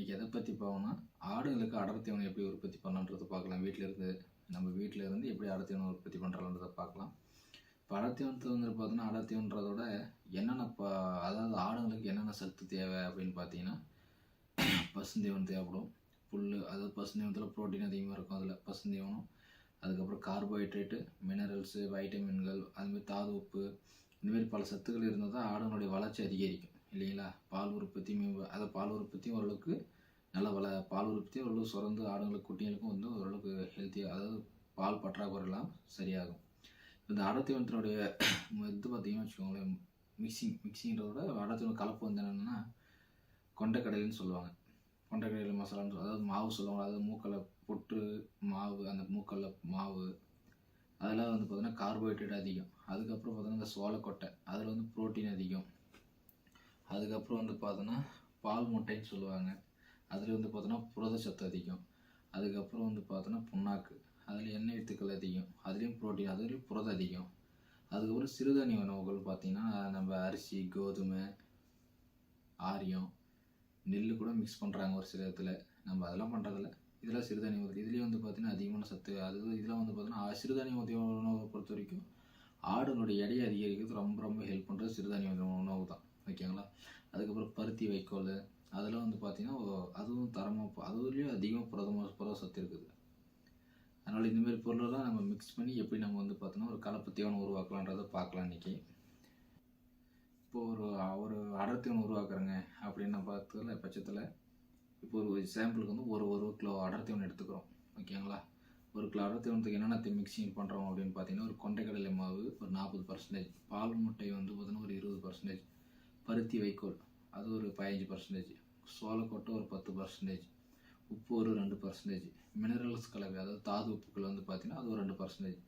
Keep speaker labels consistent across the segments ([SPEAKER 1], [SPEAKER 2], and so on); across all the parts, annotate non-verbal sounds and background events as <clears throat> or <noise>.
[SPEAKER 1] இன்றைக்கி எதை பற்றி போகணும்னா ஆடுகளுக்கு அடர் தீவனம் எப்படி உற்பத்தி பண்ணலான்றதை பார்க்கலாம். வீட்டில் இருந்து நம்ம வீட்டில் இருந்து எப்படி அடர் தீவனம் உற்பத்தி பண்ணுறலான்றதை பார்க்கலாம். இப்போ அடர் தீவனத்தை வந்து பார்த்தீங்கன்னா அடர் தீவனன்றதோட என்னென்ன ப அதாவது ஆடுங்களுக்கு என்னென்ன சத்து தேவை அப்படின்னு பார்த்தீங்கன்னா பசுந்தீவனம் தேவைப்படும். புல் அதாவது பசுந்தீவனத்தில் ப்ரோட்டீன் அதிகமாக இருக்கும் அதில் பசுந்தீவனம் அதுக்கப்புறம் கார்போஹைட்ரேட்டு மினரல்ஸு வைட்டமின்கள் அதுமாதிரி தாது உப்பு இந்தமாரி பல சத்துக்கள் இருந்தால் தான் ஆடுகளுடைய வளர்ச்சி அதிகரிக்கும். இல்லைங்களா? பால் உற்பத்தி அதை பால் உற்பத்தியும் ஓரளவுக்கு நல்ல வள பால் உற்பத்தியும் ஓரளவுக்கு சுரந்து ஆடுங்களுக்கு குட்டிகளுக்கும் வந்து ஓரளவுக்கு ஹெல்த்தியாக அதாவது பால் பற்றாக்குறையெல்லாம் சரியாகும். இந்த அடத்தீவனத்தினுடைய இது பார்த்திங்கன்னா வச்சுக்கோங்களேன் மிக்சிங் மிக்சிங்கிறதோட அடத்தீவன கலப்பு வந்து என்னென்னா கொண்டைக்கடலைன்னு சொல்லுவாங்க. கொண்டைக்கடலை மசாலான்னு சொல்லுவாங்க அதாவது மாவு சொல்லுவாங்க. அதாவது மூக்கல்ல பொட்டு மாவு அந்த மூக்கல்ல மாவு அதெல்லாம் வந்து பார்த்திங்கன்னா கார்போஹைட்ரேட் அதிகம். அதுக்கப்புறம் பார்த்திங்கன்னா இந்த சோளக்கொட்டை அதில் வந்து புரோட்டீன் அதிகம். அதுக்கப்புறம் வந்து பார்த்தோன்னா பால் முட்டைன்னு சொல்லுவாங்க. அதில் வந்து பார்த்தோன்னா புரதச்சத்து அதிகம். அதுக்கப்புறம் வந்து பார்த்தோன்னா புண்ணாக்கு. அதில் எண்ணெய் வித்துக்கள் அதிகம். அதுலேயும் புரோட்டீன் அதுலேயும் புரதம் அதிகம். அதுக்கப்புறம் சிறுதானிய உணவுகள் பார்த்திங்கன்னா நம்ம அரிசி கோதுமை ஆரியம் நெல் கூட மிக்ஸ் பண்ணுறாங்க ஒரு சில இடத்துல. நம்ம அதெல்லாம் பண்ணுறதில்ல இதெல்லாம் சிறுதானிய உதவி இதுலேயும் வந்து பார்த்திங்கன்னா அதிகமான சத்து. அது இதெல்லாம் வந்து பார்த்தீங்கன்னா சிறுதானிய உதவி உணவை பொறுத்த வரைக்கும் ஆடுனுடைய எடையை அதிகரிக்கிறது ரொம்ப ரொம்ப ஹெல்ப் பண்ணுறது சிறுதானிய உணவு தான். ஓகேங்களா அதுக்கப்புறம் பருத்தி வைக்கோல் அதெல்லாம் வந்து பார்த்திங்கன்னா அதுவும் தரமாக அதுலேயும் அதிகமாக புரதமாக புரத சத்து இருக்குது. அதனால் இந்தமாரி பொருளெல்லாம் நம்ம மிக்ஸ் பண்ணி எப்படி நம்ம வந்து பார்த்தோன்னா ஒரு கலப்பு தீவனம் உருவாக்கலான்றதை பார்க்கலாம் இன்றைக்கி இப்போ ஒரு ஒரு அடர் தீவனம் உருவாக்குறேங்க. அப்படின்னு நான் பார்த்ததுல பட்சத்தில் இப்போ ஒரு சாம்பிளுக்கு வந்து ஒரு ஒரு கிலோ அடர் தீவனம் எடுத்துக்கிறோம். ஓகேங்களா? ஒரு கிலோ அடர் தீவனத்துக்கு என்னென்ன மிக்சிங் பண்ணுறோம் அப்படின்னு பார்த்தீங்கன்னா ஒரு கொண்டைக்கடலை மாவு ஒரு நாற்பது பர்சன்டேஜ் பால் முட்டை வந்து பார்த்தீங்கன்னா ஒரு இருபது பர்சன்டேஜ் பருத்தி வைக்கோல். அது ஒரு பதினஞ்சு பர்சன்டேஜ் சோளக்கொட்டை ஒரு பத்து பர்சன்டேஜ் உப்பு ஒரு ரெண்டு பர்சன்டேஜ் மினரல்ஸ் கலவை அதாவது தாது உப்புக்கள் வந்து பார்த்திங்கன்னா அது ஒரு ரெண்டு பர்சன்டேஜ்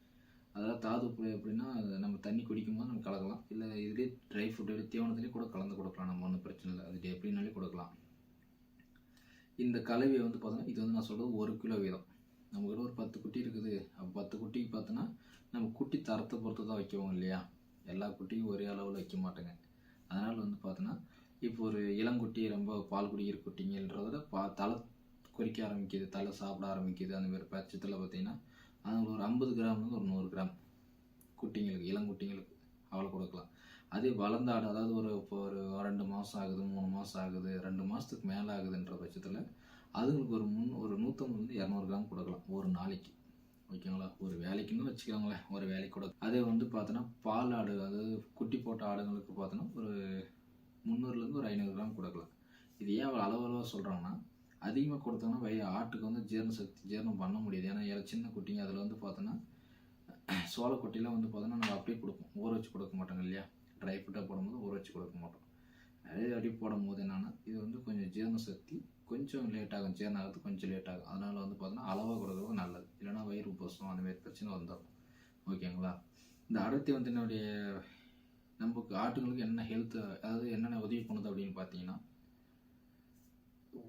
[SPEAKER 1] அதாவது தாது உப்பு எப்படின்னா நம்ம தண்ணி குடிக்கும் போது நம்ம கலக்கலாம். இல்லை இதுலேயே ட்ரை ஃப்ரூட் தீவனத்துலேயே கூட கலந்து கொடுக்கலாம். நம்ம ஒன்றும் பிரச்சனை இல்லை. அது எப்படின்னாலே கொடுக்கலாம். இந்த கலவையை வந்து பார்த்தோன்னா இது வந்து நான் சொல்கிறது ஒரு கிலோ வீதம். நம்மக்கிட்ட ஒரு பத்து குட்டி இருக்குது. அப்போ பத்து குட்டிக்கு பார்த்தோன்னா நம்ம குட்டி தரத்தை பொறுத்து தான் வைக்குவோம் இல்லையா? எல்லா குட்டியும் ஒரே அளவில் வைக்க மாட்டேங்க. அதனால் வந்து பார்த்தோன்னா இப்போ ஒரு இளங்குட்டி ரொம்ப பால் குடிக்கிற குட்டிங்கன்றத பா தலை குறிக்க ஆரம்பிக்குது தலை சாப்பிட ஆரம்பிக்குது அந்த மாதிரி பட்சத்தில் பார்த்தீங்கன்னா அதில் ஒரு ஐம்பது கிராம்லேருந்து ஒரு நூறு கிராம் குட்டிங்களுக்கு இளங்குட்டிங்களுக்கு அவ்வளோ கொடுக்கலாம். அதே வளர்ந்த ஆடு அதாவது ஒரு இப்போ ஒரு ரெண்டு மாதம் ஆகுது மூணு மாதம் ஆகுது ரெண்டு மாதத்துக்கு மேலே ஆகுதுன்ற பட்சத்தில் அதுங்களுக்கு ஒரு முன் ஒரு நூற்றம்பதுலேருந்து இரநூறு கிராம் கொடுக்கலாம் ஒரு நாளைக்கு. ஓகேங்களா ஒரு வேலைக்குன்னு வச்சுக்கோங்களேன் ஒரு வேலைக்கு கூட. அதே வந்து பார்த்தோன்னா பால் ஆடு அதாவது குட்டி போட்ட ஆடுங்களுக்கு பார்த்தோன்னா ஒரு முந்நூறுலேருந்து ஒரு ஐநூறு கிராம் கொடுக்கலாம். இது ஏன் அவ்வளோ அளவு அளவாக சொல்கிறாங்கன்னா அதிகமாக கொடுத்தோம்னா வய ஆட்டுக்கு வந்து ஜீரண சக்தி ஜீரணம் பண்ண முடியாது. ஏன்னா ஏழை சின்ன குட்டிங்க அதில் வந்து பார்த்தோன்னா சோள குட்டிலாம் வந்து பார்த்தோன்னா நம்ம அப்படியே கொடுப்போம். ஊற வச்சு கொடுக்க மாட்டோங்க இல்லையா? ட்ரை ஃபுட்டாக போடும்போது ஊற வச்சு கொடுக்க மாட்டோம். நிறைய அடி போடும் போது என்னென்னா இது வந்து கொஞ்சம் ஜீரண சக்தி கொஞ்சம் லேட் ஆகும். ஜீரணம் ஆகிறது கொஞ்சம் லேட் ஆகும். அதனால் வந்து பார்த்தோன்னா அளவாக கொடுக்குறது நல்லது அந்தமாரி பிரச்சனை வந்துடும் ஓகேங்களா? இந்த அடர்த்தி வந்து என்னுடைய நமக்கு ஆட்டுகளுக்கு என்ன ஹெல்த் அதாவது என்னென்ன உதவி பண்ணுது அப்படின்னு பார்த்தீங்கன்னா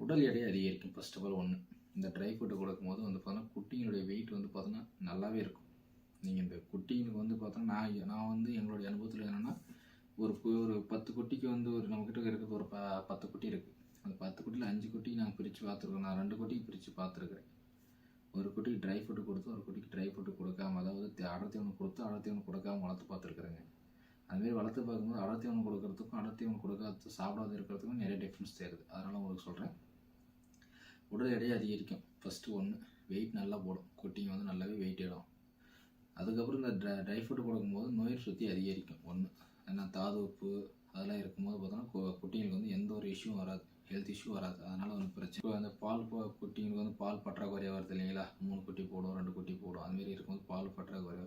[SPEAKER 1] உடல் எடையை அதிகரிக்கும் ஃபர்ஸ்ட் ஆஃப் ஆல் ஒன்று இந்த ட்ரை ஃபுட்டு கொடுக்கும் போது வந்து பார்த்தோன்னா குட்டிங்களுடைய வெயிட் வந்து பார்த்தோன்னா நல்லாவே இருக்கும். நீங்கள் இந்த குட்டிங்களுக்கு வந்து பார்த்தோன்னா நான் நான் வந்து எங்களுடைய அனுபவத்தில் என்னென்னா ஒரு ஒரு பத்து குட்டிக்கு வந்து ஒரு நம்மக்கிட்ட இருக்கிறது ஒரு ப பத்து குட்டி இருக்குது அந்த பத்து குட்டியில் அஞ்சு குட்டி நான் பிரித்து பார்த்துருக்கோம் நான் ரெண்டு குட்டிக்கு பிரித்து பார்த்துருக்குறேன். ஒரு குட்டிக்கு ட்ரை ஃபுட்டு கொடுத்து ஒரு குட்டிக்கு ட்ரை ஃபுட்டு கொடுக்காம அதாவது அடர்த்தீவனம் கொடுத்து அடர்த்தீவனம் கொடுக்காம வளர்த்து பார்த்துருக்குறேங்க. அதுமாரி வளர்த்து பார்க்கும்போது அடர்த்தீவனம் கொடுக்கறதுக்கும் அடர்த்தீவனம் கொடுக்காத சாப்பிடாத இருக்கிறதுக்கும் நிறைய டிஃப்ரென்ஸ் தெரியுது அதனால் உங்களுக்கு சொல்கிறேன் உடல் எடையை அதிகரிக்கும். ஃபஸ்ட்டு ஒன்று வெயிட் நல்லா போடும். குட்டிங்க வந்து நல்லாவே வெயிட் இடும் அதுக்கப்புறம் இந்த ட்ரை ட்ரை ஃபுட்டு கொடுக்கும்போது நோய் சுற்றி அதிகரிக்கும். ஒன்று ஏன்னா தாது உப்பு அதெல்லாம் இருக்கும்போது பார்த்தோன்னா குட்டிங்களுக்கு வந்து எந்த ஒரு இஷ்யூவும் வராது. ஹெல்த் இஷ்யூ வராது. அதனால் வந்து பிரச்சனை. இப்போ அந்த பால் குட்டிங்களுக்கு வந்து பால் பற்றாக்குறையாக வருது இல்லைங்களா? மூணு குட்டி போடும் ரெண்டு குட்டி போடும் அதுமாரி இருக்கும்போது பால் பற்றாக்குறை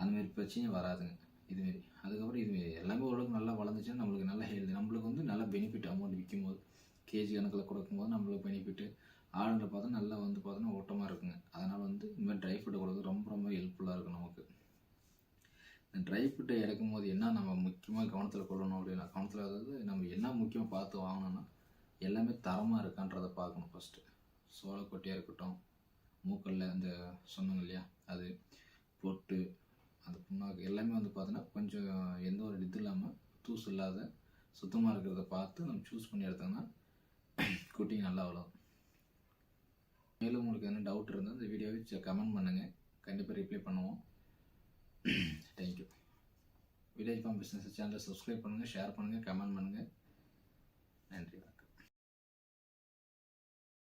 [SPEAKER 1] அந்தமாரி பிரச்சனையும் வராதுங்க. இதுமாரி அதுக்கப்புறம் இதுமாரி எல்லாமே ஓரளவுக்கு நல்லா வளர்ந்துச்சுன்னா நம்மளுக்கு நல்ல ஹெல்த் நம்மளுக்கு வந்து நல்ல பெனிஃபிட் அமௌண்ட் விற்கும் போது கேஜி கணக்கில் கொடுக்கும்போது நம்மளுக்கு பெனிஃபிட்டு ஆளுங்களை பார்த்தா நல்லா வந்து பார்த்தோன்னா ஓட்டமாக இருக்குங்க. அதனால் வந்து இந்த மாதிரி ட்ரை ஃபுட்டை கொடுக்குறது ரொம்ப ரொம்ப ஹெல்ப்ஃபுல்லாக இருக்கும் நமக்கு. இந்த ட்ரை ஃபுட்டை இறக்கும் போது என்ன நம்ம முக்கியமாக கவனத்தில் கொள்ளணும் அப்படின்னா கவனத்தில் அதாவது நம்ம என்ன முக்கியமாக பார்த்து வாங்கணும்னா எல்லாமே தரமாக இருக்கான்றதை பார்க்கணும் ஃபஸ்ட்டு சோளக்கொட்டையாக இருக்கட்டும் மூக்கல்ல அந்த சொன்னோம் இல்லையா? அது பொட்டு அந்த புண்ணாக்கு எல்லாமே வந்து பார்த்தோன்னா கொஞ்சம் எந்த ஒரு இது இல்லாமல் தூசு இல்லாத சுத்தமாக இருக்கிறத பார்த்து நம்ம சூஸ் பண்ணி எடுத்தோம்னா <clears throat> குட்டி நல்லா வளரும். மேலும் உங்களுக்கு என்ன டவுட் இருந்தால் இந்த வீடியோவை கமெண்ட் பண்ணுங்கள் கண்டிப்பாக ரிப்ளை பண்ணுவோம். Thank you village farm business சேனலை சப்ஸ்கிரைப் பண்ணுங்கள் ஷேர் பண்ணுங்கள் கமெண்ட் பண்ணுங்கள்